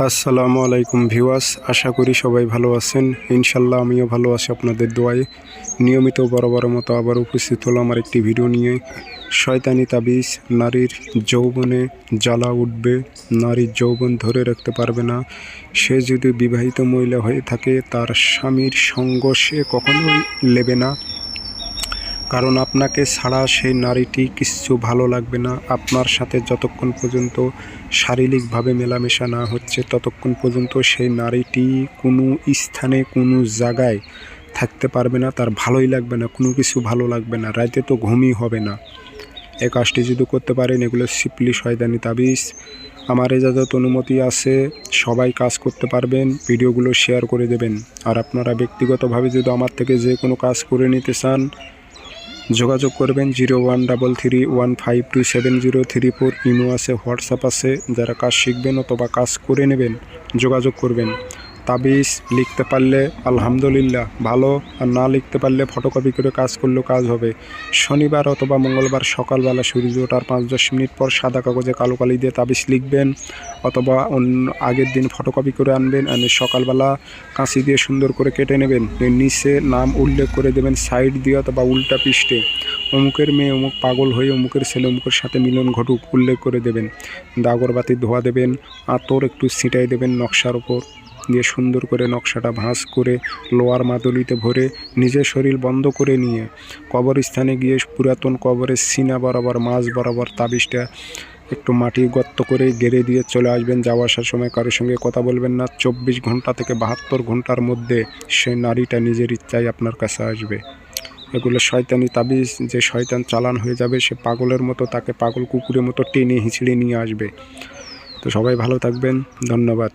আসসালামু আলাইকুম ভিউয়ার্স, আশা করি সবাই ভালো আছেন। ইনশাল্লাহ আমিও ভালো আছি আপনাদের দোয়ায়। নিয়মিত বড় মতো আবার উপস্থিত হলো আমার একটি ভিডিও নিয়ে। শয়তানি তাবিজ, নারীর যৌবনে জ্বালা উঠবে নারীর যৌবন ধরে রাখতে পারবে না। সে যদি বিবাহিত মহিলা হয়ে থাকে, তার স্বামীর সঙ্গ সে কখনোই নেবে না। কারণ আপনাকে ছাড়া সেই নারীটি কিচ্ছু ভালো লাগবে না। আপনার সাথে যতক্ষণ পর্যন্ত শারীরিকভাবে মেলামেশা না হচ্ছে, ততক্ষণ পর্যন্ত সেই নারীটি কোনো স্থানে, কোনো জায়গায় থাকতে পারবে না। তার ভালোই লাগবে না, কোনো কিছু ভালো লাগবে না। রাতে তো ঘুমই হবে না। এই কাজটি যদি করতে পারেন, এগুলো সিপলি শয়দানি তাবিজ। আমার এজাজত অনুমতি আছে, সবাই কাজ করতে পারবেন, ভিডিওগুলো শেয়ার করে দেবেন। আর আপনারা ব্যক্তিগতভাবে যদি আমার থেকে যে কোনো কাজ করে নিতে চান যোগাযোগ করবেন zero one double three one five two seven zero three four imo আছে, হোয়াটসঅ্যাপ আছে, যারা কাজ শিখবেন অথবা কাজ করে নেবেন, যোগাযোগ করবেন। তাবিজ লিখতে পারলে আলহামদুলিল্লাহ, ভালো। আর না লিখতে পারলে ফটোকপি করে কাজ করলেও কাজ হবে। শনিবার অথবা মঙ্গলবার সকালবেলা সূর্য ওঠার পাঁচ দশ মিনিট পর সাদা কাগজে কালো কালি দিয়ে তাবিজ লিখবেন অথবা অন্য আগের দিন ফটোকপি করে আনবেন আর সকালবেলা কাঁচি দিয়ে সুন্দর করে কেটে নেবেন। নিচে নাম উল্লেখ করে দেবেন সাইড দিয়ে অথবা উল্টা পৃষ্ঠে। অমুকের মেয়ে অমুক পাগল হয়ে অমুকের ছেলে অমুকের সাথে মিলন ঘটুক উল্লেখ করে দেবেন। দাগরবাতি ধোয়া দেবেন, আতর একটু ছিটাই দেবেন নকশার ওপর দিয়ে সুন্দর করে নকশাটা ভাঁজ করে লোয়ার মাদুলিতে ভরে নিজের শরীর বন্ধ করে নিয়ে কবরস্থানে গিয়ে পুরাতন কবরের সিনা বরাবর, মাছ বরাবর, তাবিজটা একটু মাটি গর্ত করে গেড়ে দিয়ে চলে আসবেন। যাওয়া আসার সময় কারোর সঙ্গে কথা বলবেন না। চব্বিশ ঘণ্টা থেকে বাহাত্তর ঘণ্টার মধ্যে সে নারীটা নিজের ইচ্ছায় আপনার কাছে আসবে। এগুলো শয়তানি তাবিজ। যে শয়তান চালান হয়ে যাবে, সে পাগলের মতো তাকে পাগল কুকুরের মতো টেনে হিঁচড়ে নিয়ে আসবে। তো সবাই ভালো থাকবেন। ধন্যবাদ।